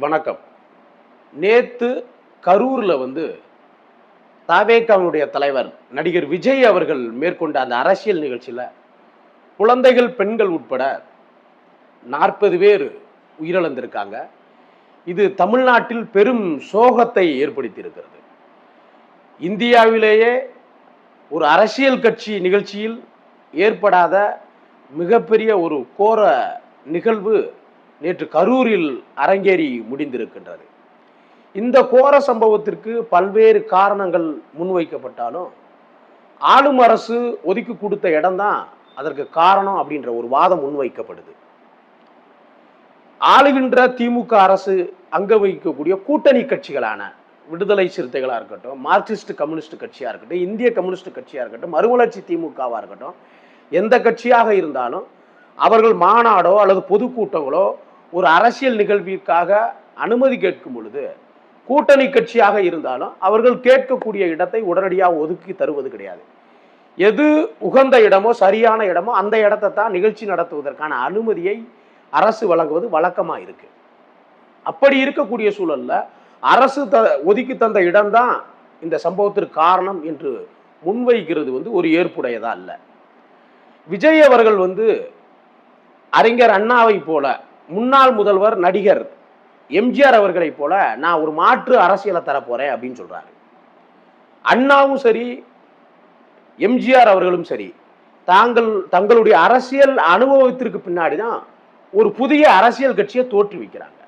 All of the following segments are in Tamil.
வணக்கம். நேத்து கரூர்ல வந்து தாவேக்காவுடைய தலைவர் நடிகர் விஜய் அவர்கள் மேற்கொண்ட அந்த அரசியல் நிகழ்ச்சியில் குழந்தைகள் பெண்கள் உட்பட நாற்பது பேர் உயிரிழந்திருக்காங்க. இது தமிழ்நாட்டில் பெரும் சோகத்தை ஏற்படுத்தியிருக்கிறது. இந்தியாவிலேயே ஒரு அரசியல் கட்சி நிகழ்ச்சியில் ஏற்படாத மிகப்பெரிய ஒரு கோர நிகழ்வு நேற்று கரூரில் அரங்கேறி முடிந்திருக்கின்றது. இந்த கோர சம்பவத்திற்கு பல்வேறு காரணங்கள் முன்வைக்கப்பட்டாலும் ஆளும் அரசு ஒதுக்கி கொடுத்த இடம்தான் அதற்கு காரணம் அப்படின்ற ஒரு வாதம் முன்வைக்கப்படுது. ஆளுகின்ற திமுக அரசு அங்க வகிக்கக்கூடிய கூட்டணி கட்சிகளான விடுதலை சிறுத்தைகளாக இருக்கட்டும் மார்க்சிஸ்ட் கம்யூனிஸ்ட் கட்சியாக இருக்கட்டும் இந்திய கம்யூனிஸ்ட் கட்சியாக இருக்கட்டும் மறுமலர்ச்சி திமுகவாக இருக்கட்டும் எந்த கட்சியாக இருந்தாலும் அவர்கள் மாநாடோ அல்லது பொதுக்கூட்டங்களோ ஒரு அரசியல் நிகழ்விற்காக அனுமதி கேட்கும் பொழுது கூட்டணி கட்சியாக இருந்தாலும் அவர்கள் கேட்கக்கூடிய இடத்தை உடனடியாக ஒதுக்கி தருவது கிடையாது. எது உகந்த இடமோ சரியான இடமோ அந்த இடத்தை தான் நிகழ்ச்சி நடத்துவதற்கான அனுமதியை அரசு வழங்குவது வழக்கமாக இருக்கு. அப்படி இருக்கக்கூடிய சூழல்ல அரசு த ஒதுக்கி தந்த இடம்தான் இந்த சம்பவத்திற்கு காரணம் என்று முன்வைக்கிறது வந்து ஒரு ஏற்புடையதா இல்லை விஜய் அவர்கள் வந்து அறிஞர் அண்ணாவை போல முன்னாள் முதல்வர் நடிகர் எம்ஜிஆர் அவர்களைப் போல நான் ஒரு மாற்று அரசியலை தரப்போறேன் அப்படின்னு சொல்றாரு. அண்ணாவும் சரி எம்ஜிஆர் அவர்களும் சரி தாங்கள் தங்களுடைய அரசியல் அனுபவத்திற்கு பின்னாடி தான் ஒரு புதிய அரசியல் கட்சியை தோற்றுவிக்கிறாங்க.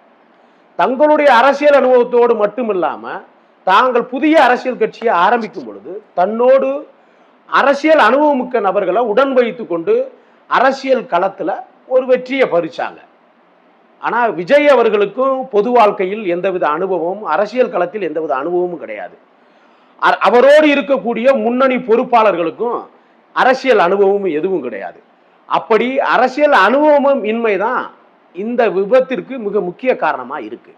தங்களுடைய அரசியல் அனுபவத்தோடு மட்டும் இல்லாமல் தாங்கள் புதிய அரசியல் கட்சியை ஆரம்பிக்கும் பொழுது தன்னோடு அரசியல் அனுபவமிக்க நபர்களை உடன் வைத்து கொண்டு அரசியல் களத்துல ஒரு வெற்றியை பறிச்சாங்க. ஆனால் விஜய் அவர்களுக்கும் பொது வாழ்க்கையில் எந்தவித அனுபவமும் அரசியல் களத்தில் எந்தவித அனுபவமும் கிடையாது. அ- அவரோடு இருக்கக்கூடிய முன்னணி பொறுப்பாளர்களுக்கும் அரசியல் அனுபவமும் எதுவும் கிடையாது. அப்படி அரசியல் அனுபவமும் இன்மைதான் இந்த விபத்திற்கு மிக முக்கிய காரணமாக இருக்கு.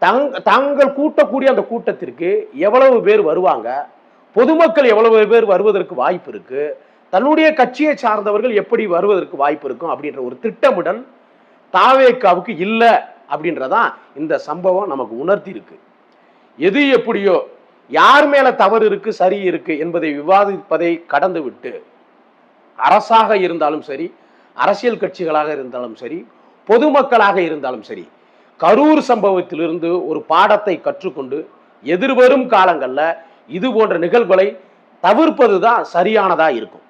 தங் தாங்கள் கூட்டக்கூடிய அந்த கூட்டத்திற்கு எவ்வளவு பேர் வருவாங்க பொதுமக்கள் எவ்வளவு பேர் வருவதற்கு வாய்ப்பு இருக்கு தன்னுடைய கட்சியை சார்ந்தவர்கள் எப்படி வருவதற்கு வாய்ப்பு இருக்கும் அப்படின்ற ஒரு திட்டமிடல் தாவேக்காவுக்கு இல்லை அப்படின்றதான் இந்த சம்பவம் நமக்கு உணர்த்தி இருக்கு எது எப்படியோ யார் மேல தவறு இருக்கு சரி இருக்கு என்பதை விவாதிப்பதை கடந்து விட்டு அரசாக இருந்தாலும் சரி அரசியல் கட்சிகளாக இருந்தாலும் சரி பொதுமக்களாக இருந்தாலும் சரி கரூர் சம்பவத்திலிருந்து ஒரு பாடத்தை கற்றுக்கொண்டு எதிர்வரும் காலங்களில் இது போன்ற நிகழ்வுகளை தவிர்ப்பது தான் சரியானதாக இருக்கும்.